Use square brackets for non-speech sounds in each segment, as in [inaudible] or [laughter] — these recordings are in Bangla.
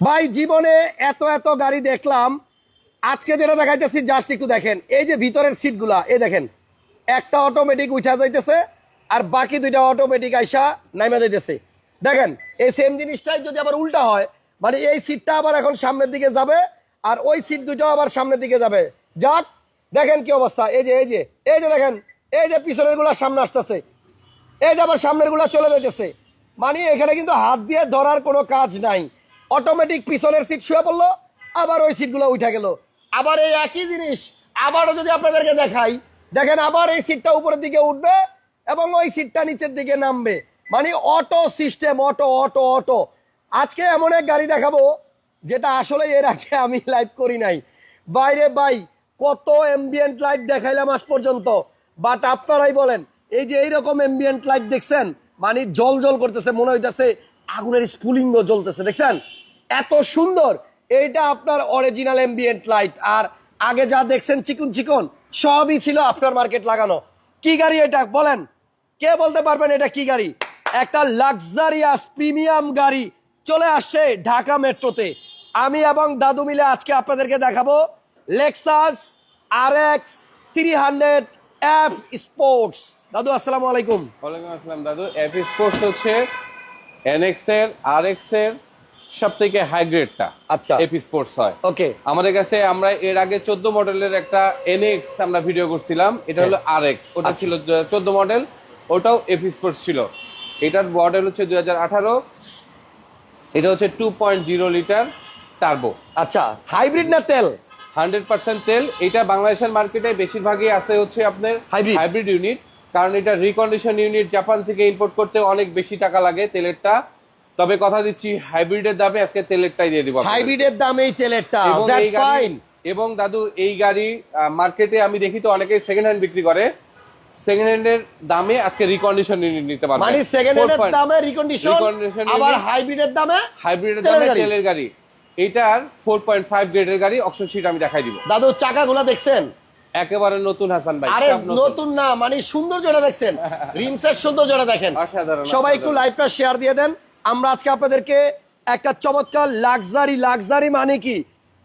ভাই, জীবনে এত এত গাড়ি দেখলাম। আজকে যেটা দেখাইতেছি জাস্ট একটু দেখেন। এই যে ভিতরের সিটগুলা এই দেখেন। একটা অটোমেটিক উঠা যাইতেছে আর বাকি দুইটা অটোমেটিক আইসা নাইমা যাইতেছে। দেখেন, এই সেম জিনিসটাই যদি আবার উল্টা হয় মানে এই সিটটা আবার এখন সামনের দিকে যাবে আর ওই সিট দুইটাও আবার সামনের দিকে যাবে। যাক, দেখেন কি অবস্থা। এই যে এই যে এই যে দেখেন, এই যে পিছনেরগুলা সামনে আসতেছে। এই যে আবার সামনেরগুলা চলে যাইতেছে। মানে এখানে কিন্তু হাত দিয়ে ধরার কোনো কাজ নাই। অটোমেটিক পিছনের সিট শুয়ে পড়ল, আবার ওই সিটগুলো উঠে গেল। আবার এই একই জিনিস, আবারও যদি আপনাদেরকে দেখাই, দেখেন আবার এই সিটটা উপরের দিকে উঠবে এবং ওই সিটটা নিচের দিকে নামবে। মানে auto system auto auto auto আজকে এমন এক গাড়ি দেখাবো, যেটা আসলে এর আগে আমি লাইভ করি নাই। বাইরে বাই কত এমবিয়েন্ট লাইট দেখাইলাম আজ পর্যন্ত। বাট আপনারাই বলেন, এই যে এইরকম এমবিয়েন্ট লাইট দেখছেন মানে জল জল করতেছে, মনে হইতেছে আগুনের স্ফুলিঙ্গ জ্বলতেছে, দেখছেন? এত সুন্দর। এইটা আপনার অরিজিনাল এমবিয়েন্ট লাইট আর আগে যা দেখছেন চিকন চিকন, সবই ছিল আপনার মার্কেট লাগানো। কি গাড়ি এটা? বলেন। কে বলতে পারবেন এটা কি গাড়ি? একটা লাক্সারিয়াস প্রিমিয়াম গাড়ি চলে আসছে ঢাকা মেট্রোতে। আমি এবং দাদু মিলে আজকে আপনাদেরকে দেখাবো Lexus R X three hundred F sports দাদু, আসসালামু আলাইকুম। ওয়ালাইকুম আসসালাম দাদু। এপি স্পোর্টস হচ্ছে এনএক্স এর আর এক্সের সব থেকে হাই গ্রেডটা আচ্ছা। এপি স্পোর্টস হয়। ওকে আমাদের কাছে আমরা এর আগে চোদ্দ মডেলের একটা এনএক্স আমরা ভিডিও করছিলাম। এটা হলো আর এক্স ওটা আচ্ছা। ছিল চোদ্দ মডেল ওটাও এপি স্পোর্টস ছিল। এটার মডেল হচ্ছে দুই হাজার আঠারো। এটা হচ্ছে two point zero litre turbo আচ্ছা হাইব্রিড না তেল? হান্ড্রেড পার্সেন্ট তেল। এটা বাংলাদেশের মার্কেটে বেশিরভাগই আছে হচ্ছে আপনার হাইব্রিড ইউনিট কারণ এটা রিকন্ডিশন ইউনিট জাপান থেকে ইম্পোর্ট করতে অনেক বেশি টাকা লাগে তেলেরটা। তবে কথা দিচ্ছি হাইব্রিডের দামে আজকে তেলেরটাই দিয়ে দিব। হাইব্রিডের দাম এই তেলেরটা এবং দ্যাটস ফাইন এবং দাদু এই গাড়ি মার্কেটে আমি দেখি তো অনেকেই সেকেন্ড হ্যান্ড বিক্রি করে। সেকেন্ড হ্যান্ডের দামে আজকে রিকন্ডিশন নিতে পারবে। মানে সেকেন্ড হ্যান্ডের দামে রিকন্ডিশন আবার হাইব্রিডের দামে হাইব্রিডের দামে। তেলের গাড়ি। এটার ফোর পয়েন্ট ফাইভ গ্রেডের গাড়ি অপশন সিট আমি দেখাই দিব। দাদু চাকাগুলো দেখছেন? একেবারে নতুন হাসান ভাই আরে নতুন। না মানে সৌন্দর্যটা দেখছেন। [laughs] রিমসের সৌন্দর্যটা দেখেন। অসাধারণ, সবাই একটু। লাইভটা শেয়ার দিয়ে দেন। আমরা আজকে আপনাদেরকে একটা চমৎকার লাক্সারি লাক্সারি মানে কি?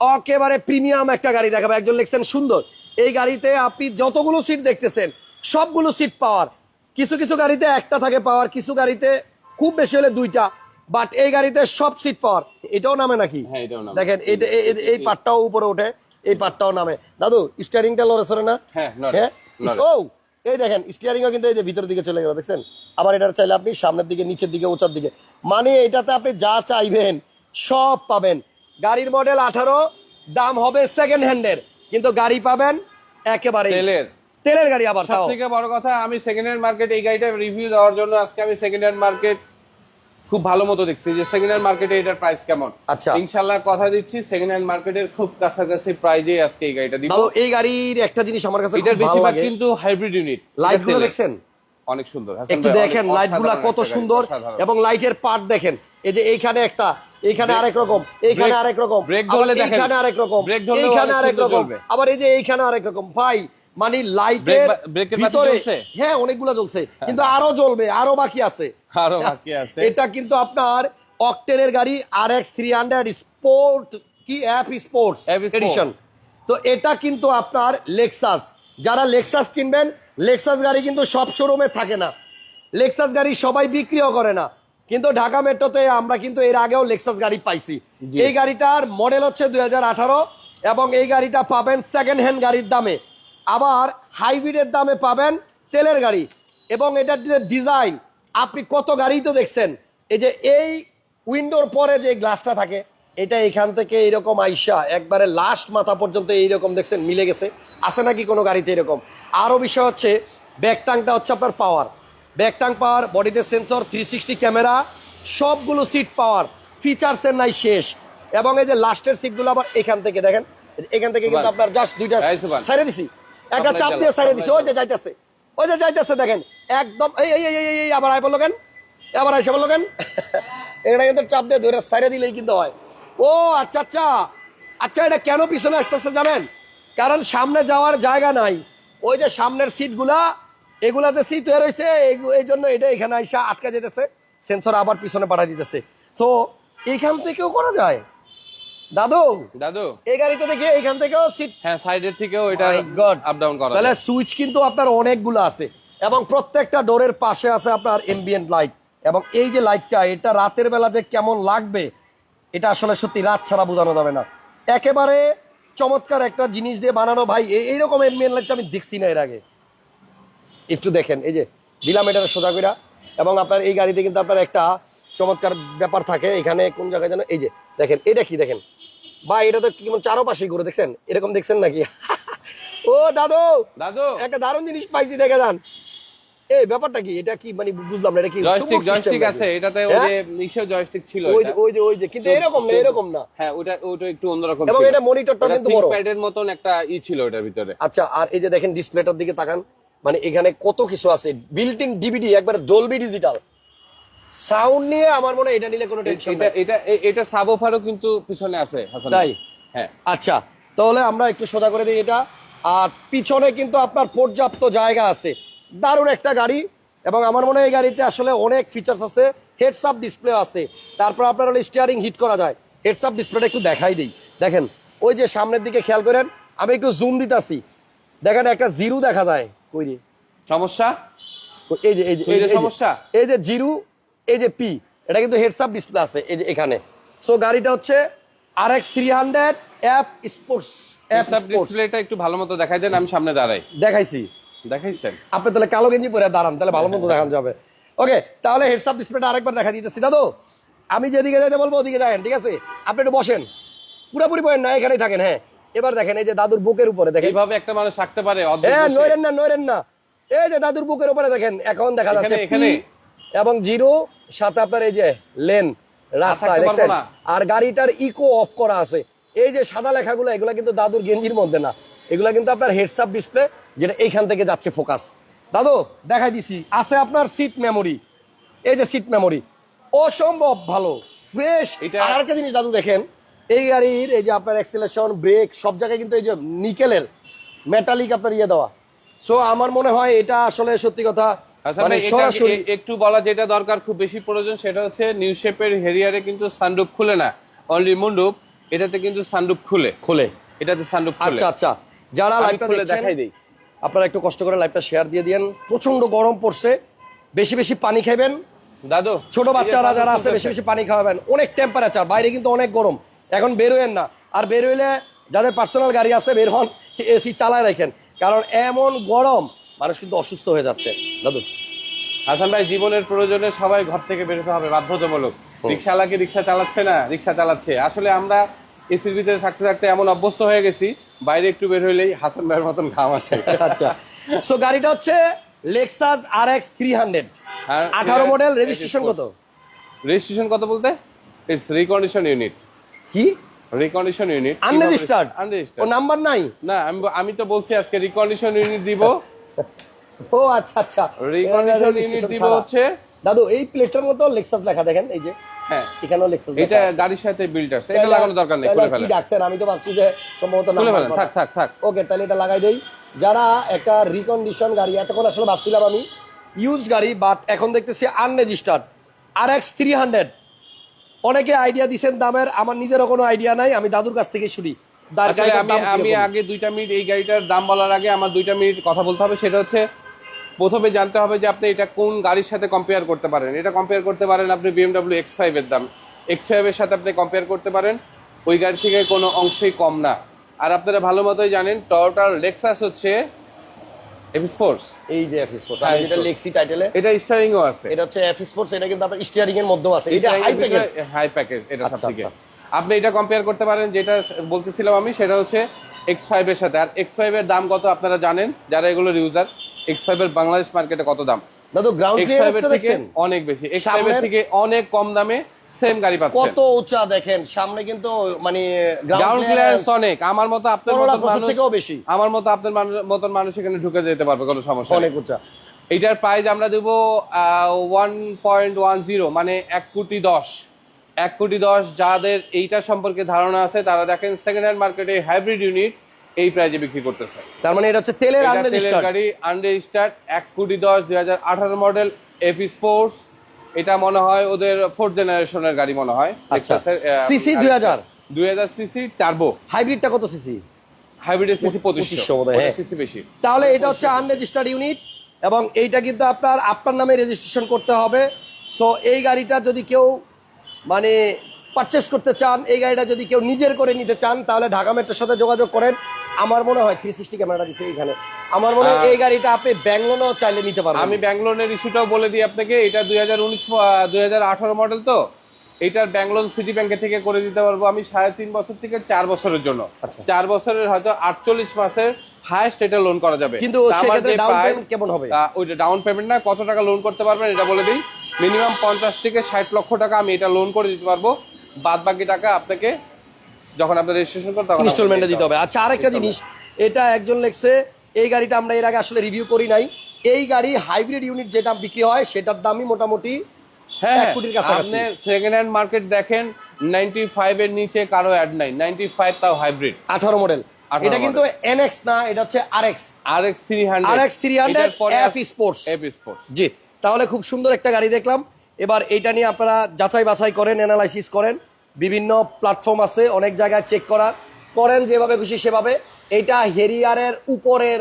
একেবারে প্রিমিয়াম একটা গাড়ি দেখাবো। একজন লিখছেন সুন্দর। এই গাড়িতে আপনি যতগুলো সিট দেখতেছেন সবগুলো সিট পাওয়ার। কিছু কিছু গাড়িতে একটা থাকে পাওয়ার কিছু গাড়িতে খুব বেশি হলে দুইটা বাট এই গাড়িতে সব সিট পাওয়ার। এটাও নামে নাকি? হ্যাঁ। দেখেন এই পাটটাও উপরে ওঠে এই পাটটাও নামে। দাদু স্টিয়ারিংটা লড়ে সরে না? হ্যাঁ, হ্যাঁ? ও এই দেখেন স্টিয়ারিংও কিন্তু এই যে ভিতরের দিকে চলে গেল দেখছেন? আবার এটা চাইলে আপনি সামনের দিকে নিচের দিকে উঁচার দিকে। মানে এটাতে আপনি যা চাইবেন সব পাবেন। গাড়ির মডেল আঠারো দাম হবে সেকেন্ড হ্যান্ডের কিন্তু গাড়ি পাবেন একেবারে তেলের। তেলের গাড়ি আবার সব থেকে বড় কথা আমি সেকেন্ড হ্যান্ড মার্কেট এই গাড়িটা রিভিউ দেওয়ার জন্য আজকে আমি সেকেন্ড হ্যান্ড মার্কেট খুব ভালো মতো দেখছি যে সেকেন্ড হ্যান্ড মার্কেটে এটার প্রাইস কেমন। আচ্ছা। ইনশাল্লাহ কথা দিচ্ছি সেকেন্ড হ্যান্ড মার্কেটের খুব কাছাকাছি প্রাইজে আজকে এই গাড়িটা দিব। এই গাড়ির একটা জিনিস আমার কাছে এটার বেশিরভাগ কিন্তু হাইব্রিড ইউনিট লাইটগুলো দেখছেন? অনেক সুন্দর। একটু দেখেন লাইটগুলা কত সুন্দর। এবং লাইটের পার্ট দেখেন। এই যে এইখানে একটা এইখানে আরেক রকম এইখানে আরেক রকম আবার ধরলে দেখেন। এইখানে আরেক রকম এইখানে আরেক রকম আবার এই যে এইখানে আরেক রকম ভাই মানে লাইটের ভিতরে হ্যাঁ অনেকগুলো জ্বলছে। কিন্তু আরও জ্বলবে আরও বাকি আছে। আরও বাকি আছে। এটা কিন্তু আপনার অকটেনের গাড়ি R X three hundred sport কি অ্যাপ স্পোর্টস এডিশন তো এটা কিন্তু আপনার লেক্সাস যারা লেক্সাস কিনবেন লেক্সাস গাড়ি কিন্তু সব শোরুমে থাকে না। লেক্সাস গাড়ি সবাই বিক্রিও করে না। কিন্তু ঢাকা মেট্রোতে আমরা কিন্তু এর আগেও লেক্সাস গাড়ি পাইছি। এই গাড়িটার মডেল হচ্ছে দুই হাজার আঠারো এবং এই গাড়িটা পাবেন সেকেন্ড হ্যান্ড গাড়ির দামে। আবার হাইব্রিডের দামে পাবেন তেলের গাড়ি। এবং এটার যে ডিজাইন আপনি কত গাড়ি তো দেখছেন। এই যে এই উইন্ডোর পরে যে গ্লাসটা থাকে এটা এখান থেকে এইরকম আইসা একবারে লাস্ট মাথা পর্যন্ত এইরকম দেখছেন মিলে গেছে। আছে নাকি কোনো গাড়িতে এরকম? আরও বিষয় হচ্ছে ব্যাক টাংটা হচ্ছে আপনার পাওয়ার ব্যাক টাং পাওয়ার বডিতে সেন্সর থ্রি সিক্সটি ক্যামেরা সবগুলো সিট পাওয়ার ফিচার্সের নাই শেষ। এবং এই যে লাস্টের সিটগুলো আবার এখান থেকে দেখেন এখান থেকে কিন্তু আপনার জাস্ট দুইটা। সাইরে দিছি। একটা চাপ দিয়ে আপনার দিছি ওই যে যাইতেছে। ওই যে যাইতেছে দেখেন একদম এই এই এই, এই আবার আয় বলল কেন আবার আইসা বলল কেন [laughs] এটা কিন্তু চাপ দিয়ে ধরে সাইরে দিলেই কিন্তু হয়। ও আচ্ছা আচ্ছা। আচ্ছা এটা কেন পিছনে আসতেছে জানেন? কারণ সামনে যাওয়ার জায়গা নাই। ওই যে সামনের সিটগুলা এগুলা যে সিট হয়ে রয়েছে এই জন্য এটা এখানে আইসা আটকা যেতেছে। সেন্সর আবার পিছনে পাঠা দিতেছে। তো এখান থেকেও করা যায়? দাদু দাদু। এই গাড়িতে দেখি এখান থেকেও সিট হ্যাঁ সাইডের থেকেও এটা God. আপ ডাউন করা তাহলে সুইচ কিন্তু আপনার অনেকগুলো আছে। এবং প্রত্যেকটা ডোরের পাশে আছে আপনার এমবিএন লাইট এবং এই যে লাইটটা এটা রাতের বেলা যে কেমন লাগবে এটা আসলে সত্যি রাত ছাড়া বোঝানো যাবে না। একেবারে চমৎকার একটা জিনিস দিয়ে বানানো ভাই এই- এইরকম এমবিএন লাইটটা আমি দেখছি না এর আগে। একটু দেখেন এই যে দিলাম এটা সোজা কইরা। এবং আপনার এই গাড়িতে কিন্তু আপনার একটা চমৎকার ব্যাপার থাকে এখানে কোন জায়গায় যেন এই যে দেখেন এটা কি দেখেন? বা এটা তো কেমন চারোপাশেই করে দেখছেন? এরকম দেখছেন নাকি? ও দাদু! দাদু! একটা দারুণ জিনিস পাইছি দেখে যান। এই ব্যাপারটা কি? এটা কি মানে বুঝলাম না এটা কি জয়স্টিক জয়স্টিক আছে এটাতে ওই হ্যাঁ? যে নিচেও জয়স্টিক ছিল ওই যে ওই যে ওই যে কিন্তু এরকম না এরকম না। হ্যাঁ ওটা ওটা একটু অন্যরকম এবং এটা মনিটরটা কিন্তু বড়। প্যাডের মতন একটা ই ছিল এটার ভিতরে। আচ্ছা আর এই যে দেখেন ডিসপ্লেটার দিকে তাকান মানে এখানে কত কিছু আছে। বিল্ট ইন ডিভিডি একবারে ডলবি ডিজিটাল সাউন্ড নিয়ে আমার মনে হয় এটা নিলে কোনো টেনশন এটা এটা এটা সাবোফারও কিন্তু পিছনে আছে হাসান তাই? হ্যাঁ। আচ্ছা তাহলে আমরা একটু সোজা করে দিই এটা। আর পিছনে কিন্তু আপনার পর্যাপ্ত জায়গা আছে। দারুণ একটা গাড়ি এবং আমার মনে হয় এই গাড়িতে আসলে অনেক ফিচার্স আছে। হেডস আপ ডিসপ্লে আছে। তারপর আপনার হলো স্টিয়ারিং হিট করা যায়। হেডস আপ ডিসপ্লেটা একটু দেখাই দিই। দেখেন ওই যে সামনের দিকে খেয়াল করেন আমি একটু জুম দিতাছি। দেখেন একটা জিরো দেখা যায়। কই সমস্যা? এই যে এই যে- সমস্যা? এই যে জিরো এই যে পি এটা কিন্তু হেডস আপ ডিসপ্লে আছে এই যে এখানে। সো গাড়িটা হচ্ছে R X three hundred F sports F ডিসপ্লেটা একটু ভালো মতো দেখাই দেন আমি সামনে দাঁড়াই। দেখাইছি। দেখাইছেন? আপনি তাহলে কালো গেঞ্জি পরে দাঁড়ান তাহলে ভালো মতো দেখানো যাবে। ওকে তাহলে হেডস আপ ডিসপ্লেটা আরেকবার দেখা দিতেছি। দাদু আমি যেদিকে যাইতে বলব ওদিকে যাবেন ঠিক আছে? আপনি একটু বসেন। পুরোপুরি বসেন না এখানেই থাকেন হ্যাঁ। এবার দেখেন এই যে দাদুর বুকের উপরে দেখেন। এইভাবে একটা মানুষ থাকতে পারে অদ্ভুত হ্যাঁ। নইরেন না নইরেন না। এই যে দাদুর বুকের উপরে দেখেন এখন দেখা যাচ্ছে এখানে, এবং জিরো সাথে আপনার এই যে লেন রাস্তা দেখছেন? আর গাড়িটার ইকো অফ করা আছে। এই যে সাদা লেখাগুলো এগুলো কিন্তু দাদুর গেঞ্জির মধ্যে না। এগুলো কিন্তু আপনার হেডস আপ ডিসপ্লে যেটা এইখান থেকে যাচ্ছে ফোকাস দাদু দেখাই দিছি। আছে আপনার সিট মেমোরি এই যে সিট মেমোরি অসম্ভব ভালো। ফ্রেশ এটা- আর একটা জিনিস দাদু দেখেন। এই গাড়ির এই যে আপনার অ্যাক্সিলেশন ব্রেক সব জায়গায় কিন্তু এই যে নিকেলের মেটালিক আপনার ইয়ে দেওয়া। সো আমার মনে হয় এটা আসলে সত্যি কথা হাসান মানে সরাসরি একটু বলা যেটা দরকার খুব বেশি প্রয়োজন সেটা হচ্ছে নিউ শেপের হেরিয়ারে কিন্তু সানরুফ খুলে না। অনলি মুন্ডুপ এটাতে কিন্তু সানরুফ খুলে। খুলে। এটাতে সানরুফ খুলে। আচ্ছা আচ্ছা। যারা লাইভটা খুলে দেখাই দিই। আপনারা একটু কষ্ট করে লাইভটা শেয়ার দিয়ে দিয়েন। প্রচণ্ড গরম পড়ছে। বেশি বেশি পানি খাবেন দাদু ছোট বাচ্চারা যারা আছে বেশি বেশি পানি খাওয়াবেন। অনেক টেম্পারেচার বাইরে কিন্তু অনেক গরম। এখন বেরোয়েন না। আর বেরোইলে যাদের পার্সোনাল গাড়ি আছে বের হন। এসি চালায় রাখেন। কারণ এমন গরম মানুষ কিন্তু অসুস্থ হয়ে যাচ্ছে। দাদু। হাসান ভাই জীবনের প্রয়োজনে সবাই ঘর থেকে বেরোতে হবে বাধ্যতামূলক। রিক্সাওয়ালাকে রিক্সা চালাচ্ছে না? রিক্সা চালাচ্ছে। আসলে আমরা এসির ভিতরে থাকতে থাকতে এমন অভ্যস্ত হয়ে গেছি বাইরে একটু বের হইলেই হাসান ভাইয়ের মতন ঘাম আসে। আচ্ছা। সো গাড়িটা হচ্ছে Lexus R X three hundred আঠারো মডেল রেজিস্ট্রেশন কত? রেজিস্ট্রেশন কত বলতে? ইটস রিকন্ডিশন ইউনিট কি? রিকন্ডিশন ইউনিট আনরেজিস্টার্ড আনরেজিস্টার্ড ও নাম্বার নাই? না আমি আমি তো বলছি আজকে রিকন্ডিশন ইউনিট দিব। [laughs] ও আচ্ছা আচ্ছা। রিকন্ডিশন ইউনিট দিব হচ্ছে? দাদু এই প্লেটটার মতো লেক্সাস লেখা দেখেন এই যে। হ্যাঁ। এখানেও লেক্সাস এটা গাড়ির সাথে বিল্ডার্স এটা লাগানোর দরকার নেই খুলে কি ডাকছেন আমি তো ভাবছি যে সম্ভবত খুলে ফেলেন। থাক থাক থাক। ওকে তাহলে এটা লাগাই দেই। যারা একটা রিকন্ডিশন গাড়ি এতক্ষণ আসলে ভাবছিলাম আমি ইউজড গাড়ি বাট এখন দেখতেছি unregistered R X three hundred অনেকে আইডিয়া দিছেন দামের আমার নিজেরও কোনো আইডিয়া নাই আমি দাদুর কাছ থেকে শুনি। আমি দাম আগে দুইটা মিনিট এই গাড়িটার দাম বলার আগে আমার দুইটা মিনিট কথা বলতে হবে। সেটা হচ্ছে প্রথমে জানতে হবে যে আপনি এটা কোন গাড়ির সাথে কম্পেয়ার করতে পারেন। এটা কম্পেয়ার করতে পারেন আপনি বিএমডাব্লিউ এক্স ফাইভ এর দাম। এক্স ফাইভ এর সাথে আপনি কম্পেয়ার করতে পারেন। ওই গাড়ি থেকে কোনো অংশেই কম না। আর আপনারা ভালো মতোই জানেন টয়োটার লেক্সাস হচ্ছে এফ স্পোর্টস এই যে এফ স্পোর্টস হ্যাঁ, যেটা। লেক্সি টাইটেলে এটা স্টারিংও আছে। এটা হচ্ছে এফ স্পোর্টস এটা কিন্তু আপনার স্টিয়ারিং এর মধ্যেও আছে। এটা হাই প্যাকেজ হাই প্যাকেজ এটা আচ্ছা, সব থেকে আচ্ছা। আপনি এটা কম্পেয়ার করতে পারেন যেটা বলতেছিলাম আমি সেটা হচ্ছে এক্স ফাইভ এর সাথে। আর এক্স ফাইভ এর দাম কত আপনারা জানেন? যারা এগুলোর ইউজার এক্স ফাইভ এর বাংলাদেশ মার্কেটে কত দাম? দাদু গ্রাউন্ড অনেক বেশি। এক্স ফাইভ থেকে অনেক কম দামে সেম গাড়ি পাচ্ছেন। কত উঁচা দেখেন? সামনে কিন্তু মানে গ্রাউন্ড গ্রাউন্ড ক্লিয়ারেন্স অনেক। আমার মতো আপনার মতো মানুষ থেকেও বেশি। আমার মতো আপনার মতন মানুষ এখানে ঢুকে যেতে পারবে কোনো সমস্যা অনেক উঁচা। এইটার প্রাইস আমরা দেব ওয়ান পয়েন্ট ওয়ান জিরো মানে এক কোটি দশ। এক কোটি দশ যাদের এইটা সম্পর্কে ধারণা আছে তারা দেখেন সেকেন্ড হ্যান্ড মার্কেটে হাইব্রিড ইউনিট এই প্রাইজে বিক্রি করতেছে। তার মানে এটা হচ্ছে তেলের তেলের গাড়ি আনরেজিস্টার্ড এক কোটি দশ দুই হাজার আঠারো মডেল এফ স্পোর্টস এটা মনে হয় ওদের ফোর্থ জেনারেশনের গাড়ি মনে হয়। আচ্ছা। Lexus এর, আহ, সিসি দুই হাজার। দুই হাজার সিসি টার্বো হাইব্রিডটা কত সিসি হাইব্রিডের সিসি পঁচিশশো পঁচিশশো। হ্যাঁ। সিসি বেশি। তাহলে এটা হচ্ছে আনরেজিস্টার্ড ইউনিট এবং এইটা কিন্তু আপনার আপনার নামে রেজিস্ট্রেশন করতে হবে। সো এই গাড়িটা যদি কেউ মানে পারচেস করতে চান এই গাড়িটা যদি কেউ নিজের করে নিতে চান তাহলে ঢাকা মেট্রোর সাথে যোগাযোগ করেন। আমার মনে হয় থ্রি সিক্সটি ক্যামেরাটা দিচ্ছে এইখানে। আমার মনে হয় এই গাড়িটা আপনি ব্যাঙ্গলোনও চাইলে নিতে পারবেন। আমি ব্যাঙ্গলোনের ইস্যুটাও বলে দিই আপনাকে এটা দুই হাজার উনিশ দুই হাজার আঠারো মডেল তো। এটার ব্যাঙ্গলোর সিটি ব্যাংকে থেকে করে দিতে পারব আমি সাড়ে তিন বছর থেকে চার বছরের জন্য। আচ্ছা। চার বছরের হয়তো আটচল্লিশ মাসের হায়েস্ট এটা লোন করা যাবে। কিন্তু কেমন হবে? ওইটা ডাউন পেমেন্ট না কত টাকা লোন করতে পারবেন এটা বলে দিই। মিনিমাম পঞ্চাশ থেকে ষাট লক্ষ টাকা আমি এটা লোন করে দিতে পারব। বাদ বাকি টাকা আপনাকে যখন আপনি রেজিস্ট্রেশন করেন তখন ইনস্টলমেন্টে দিতে হবে। আচ্ছা আরেকটা জিনিস এটা একজন লেখছে এই গাড়িটা আমরা এর আগে আসলে রিভিউ করি নাই। এই গাড়ি হাইব্রিড ইউনিট যেটা বিক্রি হয় সেটার দামই মোটামুটি হ্যাঁ কাছাকাছি। আপনি সেকেন্ড হ্যান্ড মার্কেট দেখেন এর নিচে কারও অ্যাড নাই। তাও হাইব্রিড মডেল 18 এটা কিন্তু এনএক্স না এটা হচ্ছে R X R X three hundred RX 300 F Sports। F sports জি। তাহলে খুব সুন্দর একটা গাড়ি দেখলাম। এবার এইটা নিয়ে আপনারা যাচাই বাছাই করেন অ্যানালাইসিস করেন। বিভিন্ন প্ল্যাটফর্ম আছে অনেক জায়গায় চেক করার। করেন যেভাবে খুশি সেভাবে। এইটা হেরিয়ারের উপরের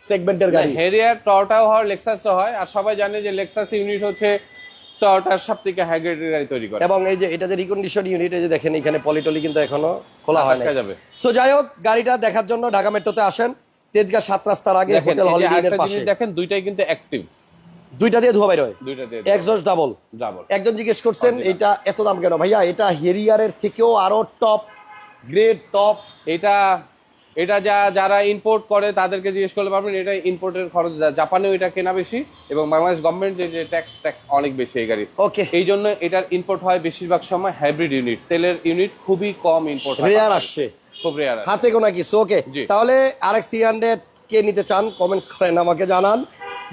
সেগমেন্টের গাড়ি। হেরিয়ার টয়টাও হয় লেক্সাসও হয়। আর সবাই জানে যে লেক্সাস ইউনিট হচ্ছে টয়টার সব থেকে হাইগ্রেডের গাড়ি তৈরি করে। এবং এই যে এটা যে রিকন্ডিশন ইউনিট এই যে দেখেন এখানে পলিটলি কিন্তু এখনও খোলা হয় না যাবে। সো যাই হোক গাড়িটা দেখার জন্য ঢাকা মেট্রোতে আসেন। তেজগাঁ সাত রাস্তার আগে হোটেল হলিডে দেখেন দুইটাই কিন্তু অ্যাক্টিভ দুইটা দিয়ে ধোয়া বাইর হয়। দুইটা দিয়ে এক্সস্ট ডাবল ডাবল একজন জিজ্ঞেস করছেন এটা এত দাম কেন ভাইয়া? এটা হেরিয়ারের থেকেও আরও টপ গ্রেড টপ এটা এটা যা যারা ইম্পোর্ট করে তাদেরকে জিজ্ঞেস করতে পারবেন এটা ইম্পোর্টের খরচ জাপানেও এটা কেনা বেশি এবং বাংলাদেশ গভর্নমেন্ট যে ট্যাক্স ট্যাক্স অনেক বেশি এই গাড়ি ওকে এই জন্য এটার ইম্পোর্ট হয় বেশিরভাগ সময় হাইব্রিড ইউনিট তেলের ইউনিট খুবই কম ইম্পোর্ট হয়। রেয়ার আসছে। খুব রেয়ার হাতে গোনা কিছু। ওকে তাহলে আর এক্স থ্রি হান্ড্রেড কে নিতে চান কমেন্টস করেন আমাকে জানান।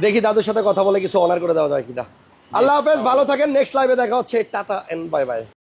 দেখি দাদুর সাথে কথা বলে কিছু অনার করে দেওয়া যায় কিনা। আল্লাহ হাফেজ, ভালো থাকেন নেক্সট লাইভে দেখা হচ্ছে, টাটা এন্ড বাই বাই